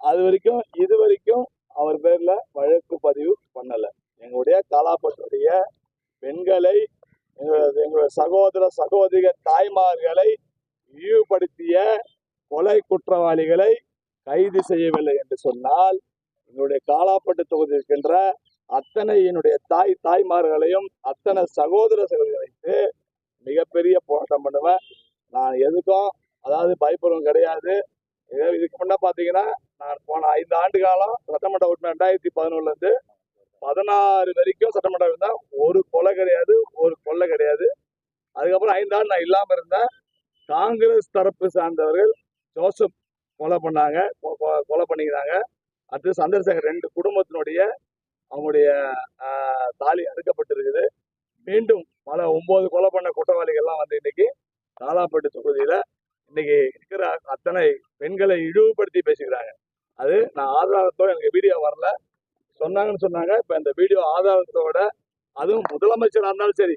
அது வரைக்கும் இது வரைக்கும் அவர் பேர்ல வழக்கு பதிவு பண்ணல. எங்களுடைய காலாப்பட்டுடைய பெண்களை எங்களுடைய சகோதர சகோதரிகள் தாய்மார்களை இழிவுபடுத்திய கொலை குற்றவாளிகளை கைது செய்யவில்லை என்று சொன்னால் எங்களுடைய காலாப்பட்டு தொகுதியில் இருக்கின்ற அத்தனை என்னுடைய தாய் தாய்மார்களையும் அத்தனை சகோதர சகோதரிகளுக்கு மிகப்பெரிய போராட்டம் பண்ணுவேன். நான் எதுக்கும் அதாவது பயப்படும் கிடையாது. இதுக்கு முன்ன பாத்தீங்கன்னா நான் போன ஐந்து ஆண்டு காலம் சட்டமன்ற உறுப்பினர் ரெண்டாயிரத்தி பதினொன்னுல இருந்து பதினாறு வரைக்கும் சட்டமன்றம் இருந்தேன் ஒரு கொலை கிடையாது ஒரு கொள்ளை கிடையாது. அதுக்கப்புறம் ஐந்து ஆண்டு நான் இல்லாம இருந்தேன் காங்கிரஸ் தரப்பு சார்ந்தவர்கள் ஜோசப் கொலை பண்ணாங்க கொ- கொ- கொலை பண்ணிக்கிறாங்க. அடுத்து சந்திரசேகர் ரெண்டு குடும்பத்தினுடைய அவங்களுடைய தாலி அறுக்கப்பட்டிருக்குது. மீண்டும் பல ஒன்பது கொலை பண்ண குற்றவாளிகள்லாம் வந்து இன்னைக்கு காலாப்பட்டு தொகுதியில இன்னைக்கு இருக்கிற அத்தனை பெண்களை இழிவுபடுத்தி பேசுகிறாங்க. அது நான் ஆதாரத்தோட எனக்கு வீடியோ வரல. சொன்னாங்கன்னு சொன்னாங்க. இப்ப இந்த வீடியோ ஆதாரத்தோட அதுவும் முதலமைச்சரா இருந்தாலும் சரி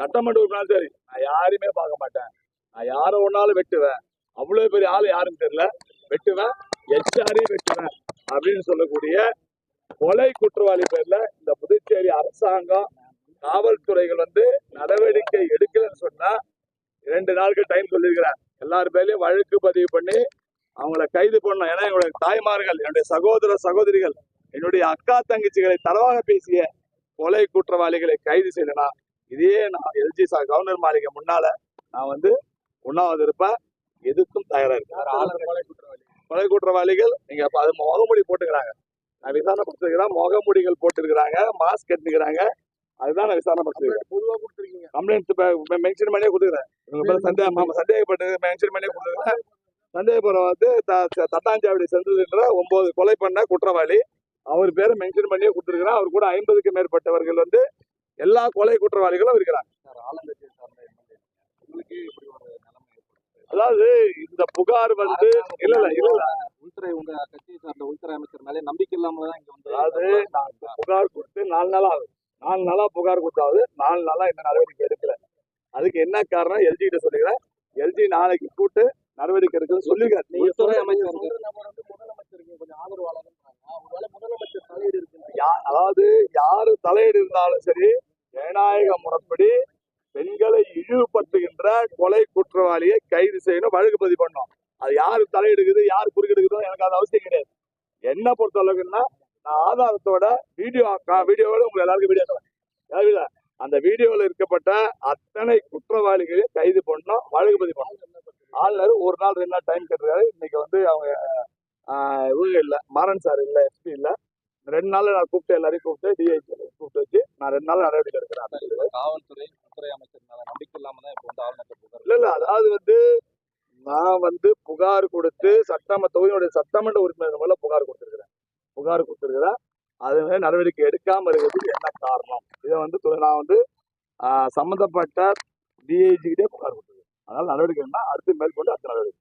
சட்டமன்ற உறுப்பினாலும் சரி நான் யாரையுமே பார்க்க மாட்டேன். நான் யாரை ஒன்னாலும் வெட்டுவேன். அவ்வளவு பெரிய ஆள் யாருன்னு தெரியல. வெட்டுவேன். எச்ஆரையும் வெட்டுவேன் அப்படின்னு சொல்லக்கூடிய கொலை குற்றவாளி பேர்ல இந்த புதுச்சேரி அரசாங்கம் காவல்துறைகள் வந்து நடவடிக்கை எடுக்கலன்னு சொன்னா இரண்டு நாளுக்கு டைம் சொல்லியிருக்கிறார். எல்லார் பேர்லயும் வழக்கு பதிவு பண்ணி அவங்கள கைது பண்ணணும். ஏன்னா எங்களுடைய தாய்மார்கள் என்னுடைய சகோதர சகோதரிகள் என்னுடைய அக்கா தங்கச்சிகளை தரவாக பேசிய கொலை குற்றவாளிகளை கைது செய்யலாம் இதே நான் எல்ஜி சா கவர்னர் மாளிகை முன்னால நான் வந்து உண்ணாவது இருப்பேன். எதுக்கும் தயாரா இருக்கேன். கொலை குற்றவாளிகள் நீங்க அது முகமூடி போட்டுக்கிறாங்க. நான் விசாரணை படுத்திருக்கிறேன் முகமூடிகள் போட்டுருக்கிறாங்க மாஸ்க் கட்டிருக்கிறாங்க அதுதான் நான் விசாரணை படுத்திருக்கேன் பொதுவா கொடுத்துருக்கீங்க. கம்ப்ளைண்ட் மென்ஷன் பண்ணியே கொடுத்துக்கிறேன் இவங்க பேர் சந்தேகம் சந்தேகப்பட்டு மென்ஷன் பண்ணியே கொடுத்துக்கிறேன் சந்தேகபுரம் வந்து தட்டாஞ்சாவடி செந்தில்ன்ற ஒன்பது கொலை பண்ண குற்றவாளி. அவர் பேரை மென்ஷன் பண்ணியே கொடுத்துருக்கிறேன். அவர் கூட ஐம்பதுக்கு மேற்பட்டவர்கள் வந்து எல்லா கொலை குற்றவாளிகளும் இருக்கிறாங்க. அதாவது இந்த புகார் வந்து இல்ல இல்ல இல்ல. உள்துறை உங்க கட்சியை சார்ந்த உள்துறை அமைச்சர் மேலே நம்பிக்கை இல்லாம தான் இங்க வந்து அதாவது புகார் கொடுத்து நாலு நாள் ஆகுது. நாலு நாளா புகார் கொடுத்தாவது. நாலு நாளா இந்த நடவடிக்கை எடுக்கல. அதுக்கு என்ன காரணம்? எல்ஜி கிட்ட சொல்லிக்கிறேன். எல்ஜி நாளைக்கு கூட்டு நடவடிக்கை எடுக்குன்னு சொல்லிருக்காரு நீங்க சொல்ற அமைச்சர் முதலமைச்சருக்கு கொஞ்சம் ஆதரவாளர் முதலமைச்சர் தலையீடு இருக்கு அதாவது யாரு தலையீடு இருந்தாலும் சரி ஜனநாயக முறைப்படி பெண்களை இழிவுபடுத்துகின்ற கொலை குற்றவாளியை கைது செய்யணும் வழக்கு பதிவு பண்ணணும். அது யாரு தலையெடுக்குது யாரு குறுக்கெடுக்குதோ எனக்கு அது அவசியம் கிடையாது. என்ன பொறுத்த அளவுக்குன்னா நான் ஆதாரத்தோட வீடியோ வீடியோவோட உங்களுக்கு எல்லாருக்கும் வீடியோ தரேன். தேவையில்ல அந்த வீடியோவில் இருக்கப்பட்ட அத்தனை குற்றவாளிகளையும் கைது பண்ணணும் வழக்கு பதிவு பண்ணணும் ஆளுநர் ஒரு நாள் ரெண்டு நாள் டைம் கேட்டிருக்காரு. இன்னைக்கு வந்து அவங்க இவங்க இல்லை மாறன் சார் இல்லை எஸ்பி இல்லை. ரெண்டு நாள்ல நான் கூப்பிட்டு எல்லாரையும் கூப்பிட்டு டிஐஜி கூப்பிட்டு வச்சு நான் ரெண்டு நாள் நடவடிக்கை எடுக்கிறேன். காவல்துறை உள்துறை அமைச்சர் மேல நம்பிக்கை இல்லாம தான் இப்போ வந்து ஆளுநர் இல்ல இல்ல அதாவது வந்து நான் வந்து புகார் கொடுத்து சட்டம தொகுதியுடைய சட்டமன்ற உறுப்பினர் புகார் கொடுத்திருக்கிறேன். புகார் கொடுத்திருக்கிறேன் அது வந்து நடவடிக்கை எடுக்காம இருக்கிறதுக்கு என்ன காரணம்? இதை வந்து நான் வந்து ஆஹ், சம்பந்தப்பட்ட டிஐஜி கிட்டே புகார் கொடுத்துருக்கேன். அதனால நடவடிக்கை என்ன அடுத்து மேற்கொண்டு அடுத்த நடவடிக்கை.